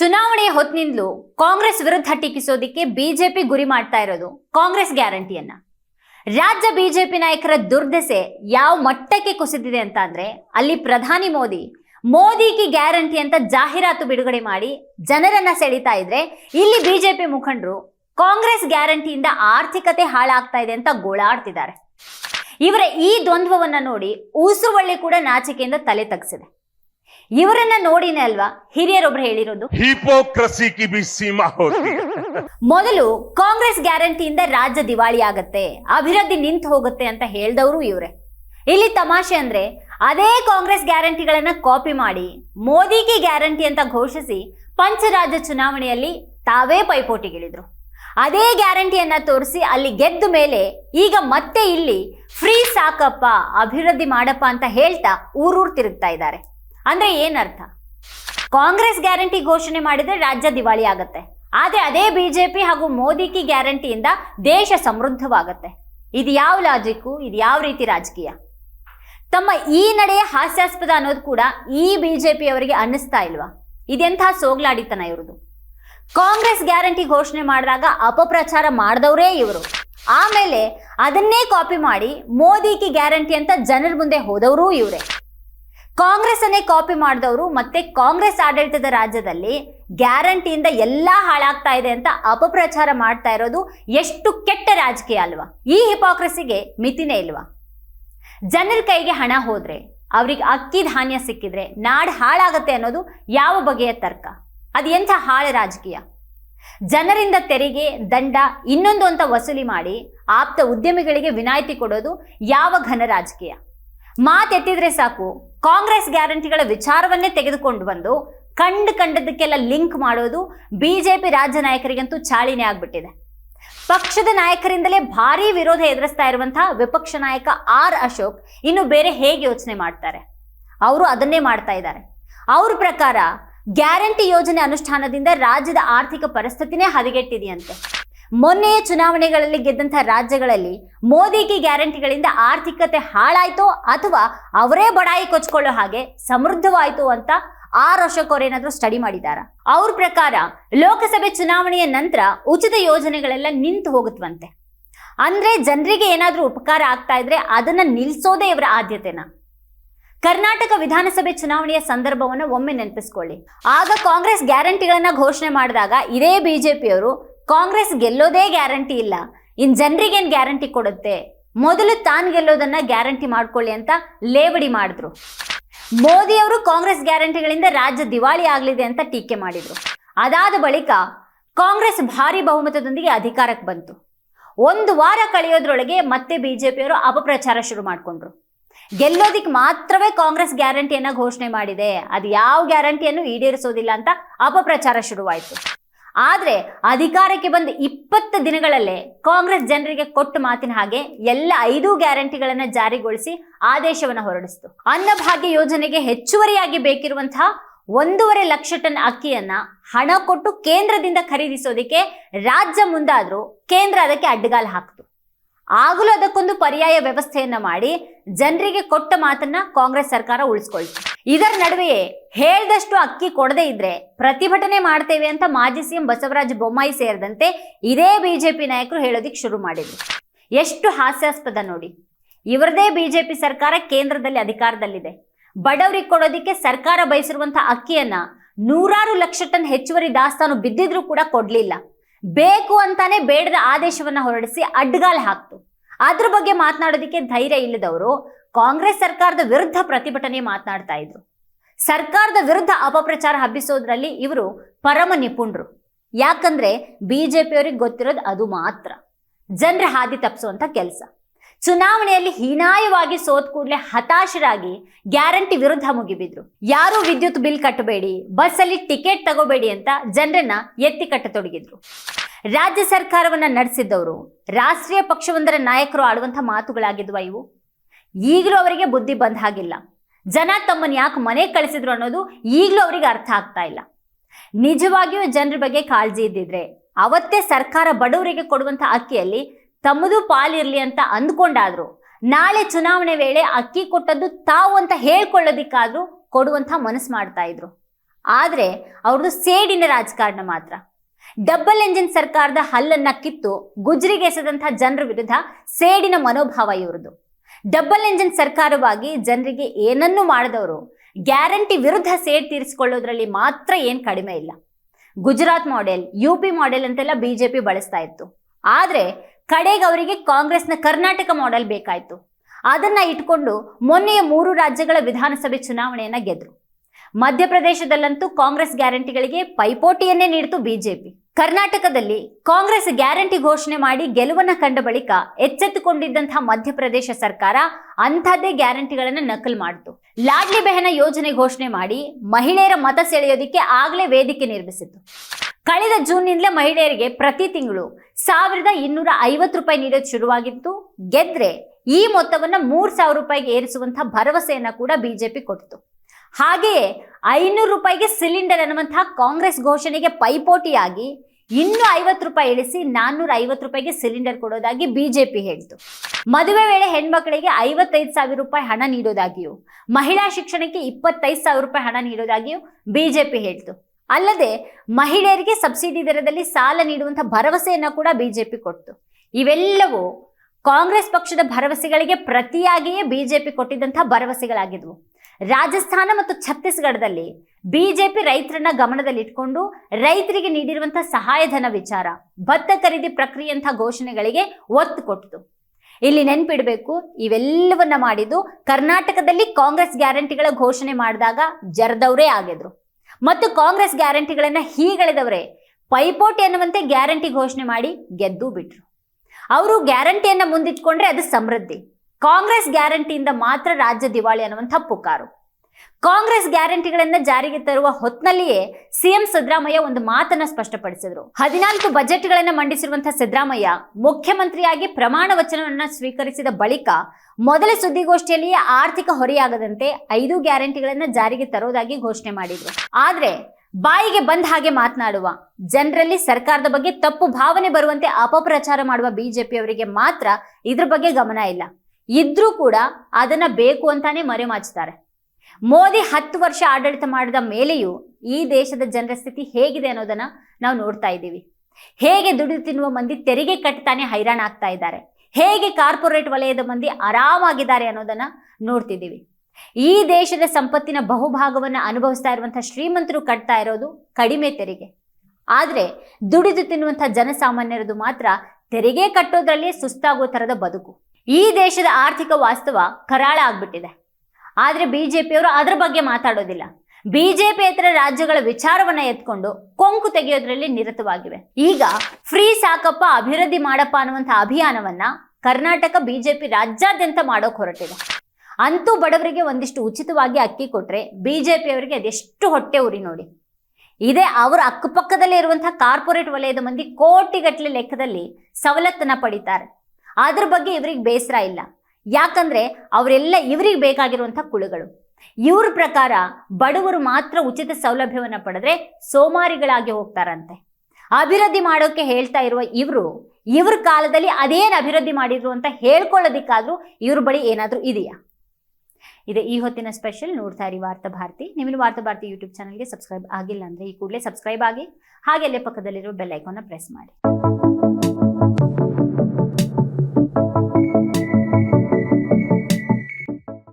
ಚುನಾವಣೆಯ ಹೊತ್ತಿನಿಂದಲೂ ಕಾಂಗ್ರೆಸ್ ವಿರುದ್ಧ ಟೀಕಿಸೋದಿಕ್ಕೆ ಬಿಜೆಪಿ ಗುರಿ ಮಾಡ್ತಾ ಇರೋದು ಕಾಂಗ್ರೆಸ್ ಗ್ಯಾರಂಟಿಯನ್ನ. ರಾಜ್ಯ ಬಿಜೆಪಿ ನಾಯಕರ ದುರ್ದೆಸೆ ಯಾವ ಮಟ್ಟಕ್ಕೆ ಕುಸಿದಿದೆ ಅಂತ ಅಂದ್ರೆ ಅಲ್ಲಿ ಪ್ರಧಾನಿ ಮೋದಿ, ಮೋದಿಗೆ ಗ್ಯಾರಂಟಿ ಅಂತ ಜಾಹೀರಾತು ಬಿಡುಗಡೆ ಮಾಡಿ ಜನರನ್ನ ಸೆಳೀತಾ ಇದ್ರೆ ಇಲ್ಲಿ ಬಿಜೆಪಿ ಮುಖಂಡರು ಕಾಂಗ್ರೆಸ್ ಗ್ಯಾರಂಟಿಯಿಂದ ಆರ್ಥಿಕತೆ ಹಾಳಾಗ್ತಾ ಇದೆ ಅಂತ ಗೋಳಾಡ್ತಿದ್ದಾರೆ. ಇವರ ಈ ದ್ವಂದ್ವವನ್ನ ನೋಡಿ ಊಸುವಳ್ಳಿ ಕೂಡ ನಾಚಿಕೆಯಿಂದ ತಲೆ ತಗ್ಸಿದೆ. ಇವರನ್ನ ನೋಡಿನೇ ಅಲ್ವಾ? ಹಿರಿಯರೊಬ್ರು ಹೇಳಿರೋದು? ಹಿಪೋಕ್ರಸಿ ಮೊದಲು ಕಾಂಗ್ರೆಸ್ ಗ್ಯಾರಂಟಿಯಿಂದ ರಾಜ್ಯ ದಿವಾಳಿ ಆಗತ್ತೆ ಅಭಿವೃದ್ಧಿ ನಿಂತು ಹೋಗುತ್ತೆ ಅಂತ ಹೇಳ್ದವರು ಇವರೇ. ಇಲ್ಲಿ ತಮಾಷೆ ಅಂದ್ರೆ ಅದೇ ಕಾಂಗ್ರೆಸ್ ಗ್ಯಾರಂಟಿಗಳನ್ನ ಕಾಪಿ ಮಾಡಿ ಮೋದಿಗೆ ಗ್ಯಾರಂಟಿ ಅಂತ ಘೋಷಿಸಿ ಪಂಚರಾಜ್ಯ ಚುನಾವಣೆಯಲ್ಲಿ ತಾವೇ ಪೈಪೋಟಿಗಿಳಿದ್ರು. ಅದೇ ಗ್ಯಾರಂಟಿಯನ್ನ ತೋರಿಸಿ ಅಲ್ಲಿ ಗೆದ್ದ ಮೇಲೆ ಈಗ ಮತ್ತೆ ಇಲ್ಲಿ ಫ್ರೀ ಸಾಕಪ್ಪ ಅಭಿವೃದ್ಧಿ ಮಾಡಪ್ಪ ಅಂತ ಹೇಳ್ತಾ ಊರೂರು ತಿರುಗ್ತಾ ಇದ್ದಾರೆ. ಅಂದ್ರೆ ಏನರ್ಥ? ಕಾಂಗ್ರೆಸ್ ಗ್ಯಾರಂಟಿ ಘೋಷಣೆ ಮಾಡಿದ್ರೆ ರಾಜ್ಯ ದಿವಾಳಿ ಆಗತ್ತೆ. ಆದ್ರೆ ಅದೇ ಬಿಜೆಪಿ ಹಾಗೂ ಮೋದಿಕಿ ಗ್ಯಾರಂಟಿಯಿಂದ ದೇಶ ಸಮೃದ್ಧವಾಗತ್ತೆ. ಇದು ಯಾವ ಲಾಜಿಕ್ಕು ಇದು ಯಾವ ರೀತಿ ರಾಜಕೀಯ? ತಮ್ಮ ಈ ನಡೆಯ ಹಾಸ್ಯಾಸ್ಪದ ಅನ್ನೋದು ಕೂಡ ಈ ಬಿಜೆಪಿ ಅವರಿಗೆ ಅನ್ನಿಸ್ತಾ ಇಲ್ವಾ? ಇದೆಂಥ ಸೋಗ್ಲಾಡಿತನ ಇವ್ರದ್ದು ಕಾಂಗ್ರೆಸ್ ಗ್ಯಾರಂಟಿ ಘೋಷಣೆ ಮಾಡಿದಾಗ ಅಪಪ್ರಚಾರ ಮಾಡಿದವರೇ ಇವರು. ಆಮೇಲೆ ಅದನ್ನೇ ಕಾಪಿ ಮಾಡಿ ಮೋದಿಗೆ ಗ್ಯಾರಂಟಿ ಅಂತ ಜನರ ಮುಂದೆ ಹೋದವರೂ ಇವರೇ. ಕಾಂಗ್ರೆಸ್ ಅನ್ನೇ ಕಾಪಿ ಮಾಡಿದವರು ಮತ್ತೆ ಕಾಂಗ್ರೆಸ್ ಆಡಳಿತದ ರಾಜ್ಯದಲ್ಲಿ ಗ್ಯಾರಂಟಿಯಿಂದ ಎಲ್ಲ ಹಾಳಾಗ್ತಾ ಇದೆ ಅಂತ ಅಪಪ್ರಚಾರ ಮಾಡ್ತಾ ಇರೋದು ಎಷ್ಟು ಕೆಟ್ಟ ರಾಜಕೀಯ ಅಲ್ವಾ? ಈ ಹಿಪಾಕ್ರಸಿಗೆ ಮಿತಿನೇ ಇಲ್ವಾ? ಜನರ ಕೈಗೆ ಹಣ ಹೋದ್ರೆ, ಅವ್ರಿಗೆ ಅಕ್ಕಿ ಧಾನ್ಯ ಸಿಕ್ಕಿದ್ರೆ ನಾಡ್ ಹಾಳಾಗತ್ತೆ ಅನ್ನೋದು ಯಾವ ಬಗೆಯ ತರ್ಕ? ಅದು ಎಂಥ ಹಾಳ ರಾಜಕೀಯ? ಜನರಿಂದ ತೆರಿಗೆ, ದಂಡ, ಇನ್ನೊಂದು ಅಂತ ವಸೂಲಿ ಮಾಡಿ ಆಪ್ತ ಉದ್ಯಮಿಗಳಿಗೆ ವಿನಾಯಿತಿ ಕೊಡೋದು ಯಾವ ಘನ ರಾಜಕೀಯ? ಮಾತೆತ್ತಿದ್ರೆ ಸಾಕು ಕಾಂಗ್ರೆಸ್ ಗ್ಯಾರಂಟಿಗಳ ವಿಚಾರವನ್ನೇ ತೆಗೆದುಕೊಂಡು ಬಂದು ಕಂಡು ಕಂಡದಕ್ಕೆಲ್ಲ ಲಿಂಕ್ ಮಾಡೋದು ಬಿಜೆಪಿ ರಾಜ್ಯ ನಾಯಕರಿಗಂತೂ ಚಾಳಿನೇ ಆಗ್ಬಿಟ್ಟಿದೆ. ಪಕ್ಷದ ನಾಯಕರಿಂದಲೇ ಭಾರಿ ವಿರೋಧ ಎದುರಿಸ್ತಾ ಇರುವಂತಹ ವಿಪಕ್ಷ ನಾಯಕ ಆರ್ ಅಶೋಕ್ ಇನ್ನು ಬೇರೆ ಹೇಗೆ ಯೋಚನೆ ಮಾಡ್ತಾರೆ? ಅವರು ಅದನ್ನೇ ಮಾಡ್ತಾ ಇದ್ದಾರೆ. ಅವ್ರ ಪ್ರಕಾರ ಗ್ಯಾರಂಟಿ ಯೋಜನೆ ಅನುಷ್ಠಾನದಿಂದ ರಾಜ್ಯದ ಆರ್ಥಿಕ ಪರಿಸ್ಥಿತಿನೇ ಹದಗೆಟ್ಟಿದೆಯಂತೆ. ಮೊನ್ನೆಯ ಚುನಾವಣೆಗಳಲ್ಲಿ ಗೆದ್ದಂಥ ರಾಜ್ಯಗಳಲ್ಲಿ ಮೋದಿಗೆ ಗ್ಯಾರಂಟಿಗಳಿಂದ ಆರ್ಥಿಕತೆ ಹಾಳಾಯ್ತೋ ಅಥವಾ ಅವರೇ ಬಡಾಯಿ ಕೊಚ್ಕೊಳ್ಳೋ ಹಾಗೆ ಸಮೃದ್ಧವಾಯ್ತು ಅಂತ ಆರ್ ಅಶೋಕ್ ಏನಾದರೂ ಸ್ಟಡಿ ಮಾಡಿದಾರ ಅವ್ರ ಪ್ರಕಾರ ಲೋಕಸಭೆ ಚುನಾವಣೆಯ ನಂತರ ಉಚಿತ ಯೋಜನೆಗಳೆಲ್ಲ ನಿಂತು ಹೋಗುತ್ತವಂತೆ ಅಂದ್ರೆ ಜನರಿಗೆ ಏನಾದರೂ ಉಪಕಾರ ಆಗ್ತಾ ಇದ್ರೆ ಅದನ್ನ ನಿಲ್ಸೋದೇ ಇವರ ಆದ್ಯತೆನ? ಕರ್ನಾಟಕ ವಿಧಾನಸಭೆ ಚುನಾವಣೆಯ ಸಂದರ್ಭವನ್ನು ಒಮ್ಮೆ ನೆನಪಿಸ್ಕೊಳ್ಳಿ. ಆಗ ಕಾಂಗ್ರೆಸ್ ಗ್ಯಾರಂಟಿಗಳನ್ನ ಘೋಷಣೆ ಮಾಡಿದಾಗ ಇದೇ ಬಿಜೆಪಿಯವರು ಕಾಂಗ್ರೆಸ್ ಗೆಲ್ಲೋದೇ ಗ್ಯಾರಂಟಿ ಇಲ್ಲ. ಇನ್ ಜನರಿಗೇನು ಗ್ಯಾರಂಟಿ ಕೊಡುತ್ತೆ? ಮೊದಲು ತಾನ್ ಗೆಲ್ಲೋದನ್ನ ಗ್ಯಾರಂಟಿ ಮಾಡ್ಕೊಳ್ಳಿ ಅಂತ ಲೇವಡಿ ಮಾಡಿದ್ರು. ಮೋದಿ ಅವರು ಕಾಂಗ್ರೆಸ್ ಗ್ಯಾರಂಟಿಗಳಿಂದ ರಾಜ್ಯ ದಿವಾಳಿ ಆಗಲಿದೆ ಅಂತ ಟೀಕೆ ಮಾಡಿದ್ರು. ಅದಾದ ಬಳಿಕ ಕಾಂಗ್ರೆಸ್ ಭಾರಿ ಬಹುಮತದೊಂದಿಗೆ ಅಧಿಕಾರಕ್ಕೆ ಬಂತು. ಒಂದು ವಾರ ಕಳೆಯೋದ್ರೊಳಗೆ ಮತ್ತೆ ಬಿಜೆಪಿಯವರು ಅಪಪ್ರಚಾರ ಶುರು ಮಾಡಿಕೊಂಡ್ರು. ಗೆಲ್ಲೋದಿಕ್ ಮಾತ್ರವೇ ಕಾಂಗ್ರೆಸ್ ಗ್ಯಾರಂಟಿಯನ್ನ ಘೋಷಣೆ ಮಾಡಿದೆ. ಅದು ಯಾವ ಗ್ಯಾರಂಟಿಯನ್ನು ಈಡೇರಿಸೋದಿಲ್ಲ ಅಂತ ಅಪಪ್ರಚಾರ ಶುರುವಾಯಿತು. ಆದ್ರೆ ಅಧಿಕಾರಕ್ಕೆ ಬಂದ ಇಪ್ಪತ್ತು ದಿನಗಳಲ್ಲೇ ಕಾಂಗ್ರೆಸ್ ಜನರಿಗೆ ಕೊಟ್ಟ ಮಾತಿನ ಹಾಗೆ ಎಲ್ಲ ಐದು ಗ್ಯಾರಂಟಿಗಳನ್ನು ಜಾರಿಗೊಳಿಸಿ ಆದೇಶವನ್ನು ಹೊರಡಿಸಿತು. ಅನ್ನಭಾಗ್ಯ ಯೋಜನೆಗೆ ಹೆಚ್ಚುವರಿಯಾಗಿ ಬೇಕಿರುವಂತಹ ಒಂದೂವರೆ ಲಕ್ಷ ಟನ್ ಅಕ್ಕಿಯನ್ನ ಹಣ ಕೊಟ್ಟು ಕೇಂದ್ರದಿಂದ ಖರೀದಿಸೋದಕ್ಕೆ ರಾಜ್ಯ ಮುಂದಾದರೂ ಕೇಂದ್ರ ಅದಕ್ಕೆ ಅಡ್ಡಗಾಲ ಹಾಕ್ತು. ಆಗಲೂ ಅದಕ್ಕೊಂದು ಪರ್ಯಾಯ ವ್ಯವಸ್ಥೆಯನ್ನ ಮಾಡಿ ಜನರಿಗೆ ಕೊಟ್ಟ ಮಾತನ್ನ ಕಾಂಗ್ರೆಸ್ ಸರ್ಕಾರ ಉಳಿಸ್ಕೊಳ್ತು. ಇದರ ನಡುವೆಯೇ ಹೇಳ್ದಷ್ಟು ಅಕ್ಕಿ ಕೊಡದೇ ಇದ್ರೆ ಪ್ರತಿಭಟನೆ ಮಾಡ್ತೇವೆ ಅಂತ ಮಾಜಿ ಸಿಎಂ ಬಸವರಾಜ ಬೊಮ್ಮಾಯಿ ಸೇರಿದಂತೆ ಇದೇ ಬಿಜೆಪಿ ನಾಯಕರು ಹೇಳೋದಿಕ್ ಶುರು ಮಾಡಿದ್ರು. ಎಷ್ಟು ಹಾಸ್ಯಾಸ್ಪದ ನೋಡಿ. ಇವರದೇ ಬಿಜೆಪಿ ಸರ್ಕಾರ ಕೇಂದ್ರದಲ್ಲಿ ಅಧಿಕಾರದಲ್ಲಿದೆ. ಬಡವರಿಗೆ ಕೊಡೋದಿಕ್ಕೆ ಸರ್ಕಾರ ಬಯಸಿರುವಂತಹ ಅಕ್ಕಿಯನ್ನ ನೂರಾರು ಲಕ್ಷ ಟನ್ ಹೆಚ್ಚುವರಿ ದಾಸ್ತಾನು ಬಿದ್ದಿದ್ರೂ ಕೂಡ ಕೊಡ್ಲಿಲ್ಲ. ಬೇಕು ಅಂತಾನೆ ಬೇಡದ ಆದೇಶವನ್ನ ಹೊರಡಿಸಿ ಅಡ್ಗಾಲ್ ಹಾಕ್ತು. ಅದ್ರ ಬಗ್ಗೆ ಮಾತನಾಡೋದಿಕ್ಕೆ ಧೈರ್ಯ ಇಲ್ಲದವರು ಕಾಂಗ್ರೆಸ್ ಸರ್ಕಾರದ ವಿರುದ್ಧ ಪ್ರತಿಭಟನೆ ಮಾತನಾಡ್ತಾ ಇದ್ರು. ಸರ್ಕಾರದ ವಿರುದ್ಧ ಅಪಪ್ರಚಾರ ಹಬ್ಬಿಸೋದ್ರಲ್ಲಿ ಇವರು ಪರಮ ನಿಪುಣರು. ಯಾಕಂದ್ರೆ ಬಿಜೆಪಿಯವರಿಗೆ ಗೊತ್ತಿರೋದು ಅದು ಮಾತ್ರ. ಜನರ ಹಾದಿ ತಪ್ಪಿಸುವಂತ ಕೆಲಸ. ಚುನಾವಣೆಯಲ್ಲಿ ಹೀನಾಯವಾಗಿ ಸೋತ್ ಕೂಡಲೇ ಹತಾಶರಾಗಿ ಗ್ಯಾರಂಟಿ ವಿರುದ್ಧ ಮುಗಿಬಿದ್ರು. ಯಾರು ವಿದ್ಯುತ್ ಬಿಲ್ ಕಟ್ಟಬೇಡಿ ಬಸ್ಸಲ್ಲಿ ಟಿಕೆಟ್ ತಗೋಬೇಡಿ ಅಂತ ಜನರನ್ನ ಎತ್ತಿ ಕಟ್ಟತೊಡಗಿದ್ರು. ರಾಜ್ಯ ಸರ್ಕಾರವನ್ನ ನಡೆಸಿದ್ದವರು, ರಾಷ್ಟ್ರೀಯ ಪಕ್ಷವೊಂದರ ನಾಯಕರು ಆಡುವಂತ ಮಾತುಗಳಾಗಿದ್ವ ಇವು. ಈಗಲೂ ಅವರಿಗೆ ಬುದ್ಧಿ ಬಂದ ಹಾಗಿಲ್ಲ. ಜನ ತಮ್ಮನ್ನು ಯಾಕೆ ಮನೆ ಕಳಿಸಿದ್ರು ಅನ್ನೋದು ಈಗಲೂ ಅವರಿಗೆ ಅರ್ಥ ಆಗ್ತಾ ಇಲ್ಲ. ನಿಜವಾಗಿಯೂ ಜನರ ಬಗ್ಗೆ ಕಾಳಜಿ ಇದ್ದಿದ್ರೆ ಅವತ್ತೇ ಸರ್ಕಾರ ಬಡವರಿಗೆ ಕೊಡುವಂಥ ಅಕ್ಕಿಯಲ್ಲಿ ತಮ್ಮದು ಪಾಲಿರಲಿ ಅಂತ ಅಂದ್ಕೊಂಡಾದ್ರು ನಾಳೆ ಚುನಾವಣೆ ವೇಳೆ ಅಕ್ಕಿ ಕೊಟ್ಟದ್ದು ತಾವು ಅಂತ ಹೇಳ್ಕೊಳ್ಳೋದಿಕ್ಕಾದ್ರೂ ಕೊಡುವಂಥ ಮನಸ್ಸು ಮಾಡ್ತಾ ಇದ್ರು. ಆದ್ರೆ ಅವ್ರದ್ದು ಸೇಡಿನ ರಾಜಕಾರಣ ಮಾತ್ರ. ಡಬಲ್ ಎಂಜಿನ್ ಸರ್ಕಾರದ ಹಲ್ಲನ್ನ ಕಿತ್ತು ಗುಜ್ರಿಗೆ ಜನರ ವಿರುದ್ಧ ಸೇಡಿನ ಮನೋಭಾವ ಇವ್ರದ್ದು. ಡಬಲ್ ಎಂಜಿನ್ ಸರ್ಕಾರವಾಗಿ ಜನರಿಗೆ ಏನನ್ನೂ ಮಾಡಿದವರು ಗ್ಯಾರಂಟಿ ವಿರುದ್ಧ ಸೇಡ್ ತೀರಿಸಿಕೊಳ್ಳೋದ್ರಲ್ಲಿ ಮಾತ್ರ ಏನು ಕಡಿಮೆ ಇಲ್ಲ. Gujarat model U P model ಅಂತೆಲ್ಲ ಬಿಜೆಪಿ ಬಳಸ್ತಾ ಇತ್ತು. ಆದ್ರೆ ಕಡೆಗೆ ಅವರಿಗೆ ಕಾಂಗ್ರೆಸ್ನ ಕರ್ನಾಟಕ ಮಾಡೆಲ್ ಬೇಕಾಯ್ತು. ಅದನ್ನ ಇಟ್ಕೊಂಡು ಮೊನ್ನೆಯ ಮೂರು ರಾಜ್ಯಗಳ ವಿಧಾನಸಭೆ ಚುನಾವಣೆಯನ್ನ ಗೆದ್ರು. ಮಧ್ಯಪ್ರದೇಶದಲ್ಲಂತೂ ಕಾಂಗ್ರೆಸ್ ಗ್ಯಾರಂಟಿಗಳಿಗೆ ಪೈಪೋಟಿಯನ್ನೇ ನೀಡಿತು ಬಿಜೆಪಿ ಕರ್ನಾಟಕದಲ್ಲಿ ಕಾಂಗ್ರೆಸ್ ಗ್ಯಾರಂಟಿ ಘೋಷಣೆ ಮಾಡಿ ಗೆಲುವನ್ನ ಕಂಡ ಬಳಿಕ ಎಚ್ಚೆತ್ತುಕೊಂಡಿದ್ದಂತಹ ಮಧ್ಯಪ್ರದೇಶ ಸರ್ಕಾರ ಅಂಥದ್ದೇ ಗ್ಯಾರಂಟಿಗಳನ್ನು ನಕಲ್ ಮಾಡಿತು. ಲಾಡ್ಲಿ ಬೆಹನ ಯೋಜನೆ ಘೋಷಣೆ ಮಾಡಿ ಮಹಿಳೆಯರ ಮತ ಸೆಳೆಯೋದಿಕ್ಕೆ ಆಗಲೇ ವೇದಿಕೆ ನಿರ್ಮಿಸಿತ್ತು. ಕಳೆದ ಜೂನ್ನಿಂದಲೇ ಮಹಿಳೆಯರಿಗೆ ಪ್ರತಿ ತಿಂಗಳು ಸಾವಿರದ ಇನ್ನೂರ ಐವತ್ತು ರೂಪಾಯಿ ನೀಡೋದು ಶುರುವಾಗಿತ್ತು. ಗೆದ್ರೆ ಈ ಮೊತ್ತವನ್ನ ಮೂರ್ ಸಾವಿರ ರೂಪಾಯಿಗೆ ಏರಿಸುವಂತಹ ಭರವಸೆಯನ್ನ ಕೂಡ ಬಿಜೆಪಿ ಕೊಟ್ಟಿತು ಹಾಗೆಯೇ ಐನೂರು ರೂಪಾಯಿಗೆ ಸಿಲಿಂಡರ್ ಅನ್ನುವಂತಹ ಕಾಂಗ್ರೆಸ್ ಘೋಷಣೆಗೆ ಪೈಪೋಟಿಯಾಗಿ ಇನ್ನೂ ಐವತ್ತು ರೂಪಾಯಿ ಇಳಿಸಿ ನಾನ್ನೂರ ಐವತ್ತು ರೂಪಾಯಿಗೆ ಸಿಲಿಂಡರ್ ಕೊಡೋದಾಗಿ ಬಿಜೆಪಿ ಹೇಳಿತು ಮದುವೆ ವೇಳೆ ಹೆಣ್ಮಕ್ಳಿಗೆ ಐವತ್ತೈದು ಸಾವಿರ ರೂಪಾಯಿ ಹಣ ನೀಡೋದಾಗಿಯೂ, ಮಹಿಳಾ ಶಿಕ್ಷಣಕ್ಕೆ ಇಪ್ಪತ್ತೈದು ಸಾವಿರ ರೂಪಾಯಿ ಹಣ ನೀಡೋದಾಗಿಯೂ ಬಿಜೆಪಿ ಹೇಳ್ತು ಅಲ್ಲದೆ, ಮಹಿಳೆಯರಿಗೆ ಸಬ್ಸಿಡಿ ದರದಲ್ಲಿ ಸಾಲ ನೀಡುವಂತಹ ಭರವಸೆಯನ್ನ ಕೂಡ ಬಿಜೆಪಿ ಕೊಡ್ತು. ಇವೆಲ್ಲವೂ ಕಾಂಗ್ರೆಸ್ ಪಕ್ಷದ ಭರವಸೆಗಳಿಗೆ ಪ್ರತಿಯಾಗಿಯೇ ಬಿಜೆಪಿ ಕೊಟ್ಟಿದ್ದಂತಹ ಭರವಸೆಗಳಾಗಿದ್ವು. ರಾಜಸ್ಥಾನ ಮತ್ತು ಛತ್ತೀಸ್ಗಢದಲ್ಲಿ ಬಿಜೆಪಿ ರೈತರನ್ನ ಗಮನದಲ್ಲಿಟ್ಕೊಂಡು ರೈತರಿಗೆ ನೀಡಿರುವಂತಹ ಸಹಾಯಧನ ವಿಚಾರ, ಭತ್ತ ಖರೀದಿ ಪ್ರಕ್ರಿಯೆಯಂತಹ ಘೋಷಣೆಗಳಿಗೆ ಒತ್ತು ಕೊಟ್ಟಿತು. ಇಲ್ಲಿ ನೆನ್ಪಿಡ್ಬೇಕು, ಇವೆಲ್ಲವನ್ನ ಮಾಡಿದ್ದು ಕರ್ನಾಟಕದಲ್ಲಿ ಕಾಂಗ್ರೆಸ್ ಗ್ಯಾರಂಟಿಗಳ ಘೋಷಣೆ ಮಾಡಿದಾಗ ಜರದವರೇ ಆಗಿದ್ರು. ಮತ್ತು ಕಾಂಗ್ರೆಸ್ ಗ್ಯಾರಂಟಿಗಳನ್ನ ಹೀಗಳೆದವರೇ, ಪೈಪೋಟಿ ಅನ್ನುವಂತೆ ಗ್ಯಾರಂಟಿ ಘೋಷಣೆ ಮಾಡಿ ಗೆದ್ದು ಬಿಟ್ರು. ಅವರು ಗ್ಯಾರಂಟಿಯನ್ನ ಮುಂದಿಟ್ಕೊಂಡ್ರೆ ಅದು ಸಮೃದ್ಧಿ. ಕಾಂಗ್ರೆಸ್ ಗ್ಯಾರಂಟಿಯಿಂದ ಮಾತ್ರ ರಾಜ್ಯ ದಿವಾಳಿ ಅನ್ನುವಂಥ ಪುಕಾರು. ಕಾಂಗ್ರೆಸ್ ಗ್ಯಾರಂಟಿಗಳನ್ನ ಜಾರಿಗೆ ತರುವ ಹೊತ್ನಲ್ಲಿಯೇ ಸಿಎಂ ಸಿದ್ದರಾಮಯ್ಯ ಒಂದು ಮಾತನ್ನ ಸ್ಪಷ್ಟಪಡಿಸಿದ್ರು. ಹದಿನಾಲ್ಕು ಬಜೆಟ್ಗಳನ್ನ ಮಂಡಿಸಿರುವಂತಹ ಸಿದ್ದರಾಮಯ್ಯ ಮುಖ್ಯಮಂತ್ರಿಯಾಗಿ ಪ್ರಮಾಣ ವಚನವನ್ನ ಸ್ವೀಕರಿಸಿದ ಬಳಿಕ ಮೊದಲ ಸುದ್ದಿಗೋಷ್ಠಿಯಲ್ಲಿಯೇ ಆರ್ಥಿಕ ಹೊರೆಯಾಗದಂತೆ ಐದು ಗ್ಯಾರಂಟಿಗಳನ್ನ ಜಾರಿಗೆ ತರೋದಾಗಿ ಘೋಷಣೆ ಮಾಡಿದ್ರು. ಆದ್ರೆ ಬಾಯಿಗೆ ಬಂದ ಹಾಗೆ ಮಾತನಾಡುವ, ಜನರಲ್ಲಿ ಸರ್ಕಾರದ ಬಗ್ಗೆ ತಪ್ಪು ಭಾವನೆ ಬರುವಂತೆ ಅಪಪ್ರಚಾರ ಮಾಡುವ ಬಿಜೆಪಿಯವರಿಗೆ ಮಾತ್ರ ಇದ್ರ ಬಗ್ಗೆ ಗಮನ ಇಲ್ಲ. ಇದ್ರೂ ಕೂಡ ಅದನ್ನ ಬೇಕು ಅಂತಾನೆ ಮರೆಮಾಚ್ತಾರೆ ಮೋದಿ ಹತ್ತು ವರ್ಷ ಆಡಳಿತ ಮಾಡಿದ ಮೇಲೆಯೂ ಈ ದೇಶದ ಜನರ ಸ್ಥಿತಿ ಹೇಗಿದೆ ಅನ್ನೋದನ್ನ ನಾವು ನೋಡ್ತಾ ಇದ್ದೀವಿ. ಹೇಗೆ ದುಡಿದು ತಿನ್ನುವ ಮಂದಿ ತೆರಿಗೆ ಕಟ್ತಾನೆ ಹೈರಾಣ ಆಗ್ತಾ ಇದ್ದಾರೆ. ಹೇಗೆ ಕಾರ್ಪೊರೇಟ್ ವಲಯದ ಮಂದಿ ಆರಾಮಾಗಿದ್ದಾರೆ ಅನ್ನೋದನ್ನ ನೋಡ್ತಿದ್ದೀವಿ. ಈ ದೇಶದ ಸಂಪತ್ತಿನ ಬಹುಭಾಗವನ್ನ ಅನುಭವಿಸ್ತಾ ಇರುವಂತಹ ಶ್ರೀಮಂತರು ಕಟ್ತಾ ಇರೋದು ಕಡಿಮೆ ತೆರಿಗೆ. ಆದ್ರೆ ದುಡಿದು ತಿನ್ನುವಂತಹ ಜನಸಾಮಾನ್ಯರದು ಮಾತ್ರ ತೆರಿಗೆ ಕಟ್ಟೋದ್ರಲ್ಲಿ ಸುಸ್ತಾಗೋ ತರದ ಬದುಕು. ಈ ದೇಶದ ಆರ್ಥಿಕ ವಾಸ್ತವ ಕರಾಳ ಆಗ್ಬಿಟ್ಟಿದೆ. ಆದ್ರೆ ಬಿಜೆಪಿಯವರು ಅದರ ಬಗ್ಗೆ ಮಾತಾಡೋದಿಲ್ಲ. ಬಿಜೆಪಿಯೇತರ ರಾಜ್ಯಗಳ ವಿಚಾರವನ್ನ ಎತ್ಕೊಂಡು ಕೊಂಕು ತೆಗೆಯೋದ್ರಲ್ಲಿ ನಿರತವಾಗಿವೆ. ಈಗ ಫ್ರೀ ಸಾಕಪ್ಪ ಅಭಿವೃದ್ಧಿ ಮಾಡಪ್ಪ ಅನ್ನುವಂಥ ಅಭಿಯಾನವನ್ನ ಕರ್ನಾಟಕ ಬಿಜೆಪಿ ರಾಜ್ಯಾದ್ಯಂತ ಮಾಡೋಕ್ ಹೊರಟಿದೆ. ಅಂತೂ ಬಡವರಿಗೆ ಒಂದಿಷ್ಟು ಉಚಿತವಾಗಿ ಅಕ್ಕಿ ಕೊಟ್ರೆ ಬಿಜೆಪಿಯವರಿಗೆ ಅದೆಷ್ಟು ಹೊಟ್ಟೆ ಉರಿ ನೋಡಿ. ಇದೇ ಅವರ ಅಕ್ಕಪಕ್ಕದಲ್ಲೇ ಇರುವಂತಹ ಕಾರ್ಪೊರೇಟ್ ವಲಯದ ಮಂದಿ ಕೋಟಿಗಟ್ಟಲೆ ಲೆಕ್ಕದಲ್ಲಿ ಸವಲತ್ತನ್ನ ಪಡಿತಾರೆ. ಅದ್ರ ಬಗ್ಗೆ ಇವ್ರಿಗೆ ಬೇಸರ ಇಲ್ಲ. ಯಾಕಂದ್ರೆ ಅವರೆಲ್ಲ ಇವ್ರಿಗೆ ಬೇಕಾಗಿರುವಂತಹ ಕುಳುಗಳು. ಇವ್ರ ಪ್ರಕಾರ ಬಡವರು ಮಾತ್ರ ಉಚಿತ ಸೌಲಭ್ಯವನ್ನ ಪಡೆದ್ರೆ ಸೋಮಾರಿಗಳಾಗಿ ಹೋಗ್ತಾರಂತೆ. ಅಭಿವೃದ್ಧಿ ಮಾಡೋಕೆ ಹೇಳ್ತಾ ಇರುವ ಇವರು, ಇವ್ರ ಕಾಲದಲ್ಲಿ ಅದೇನು ಅಭಿವೃದ್ಧಿ ಮಾಡಿದ್ರು ಅಂತ ಹೇಳ್ಕೊಳ್ಳೋದಿಕ್ಕಾದ್ರೂ ಇವ್ರ ಬಳಿ ಏನಾದ್ರೂ ಇದೆಯಾ? ಇದೆ ಈ ಹೊತ್ತಿನ ಸ್ಪೆಷಲ್ ನೋಡ್ತಾ ಇರಿ ವಾರ್ತಾ ಭಾರತಿ. ನಿಮಗೆ ವಾರ್ತಾ ಭಾರತಿ ಯೂಟ್ಯೂಬ್ ಚಾನಲ್ಗೆ ಸಬ್ಸ್ಕ್ರೈಬ್ ಆಗಿಲ್ಲ ಅಂದ್ರೆ ಈ ಕೂಡಲೇ ಸಬ್ಸ್ಕ್ರೈಬ್ ಆಗಿ ಹಾಗೆ ಅಲ್ಲೇ ಪಕ್ಕದಲ್ಲಿರೋ ಬೆಲ್ ಪ್ರೆಸ್ ಮಾಡಿ.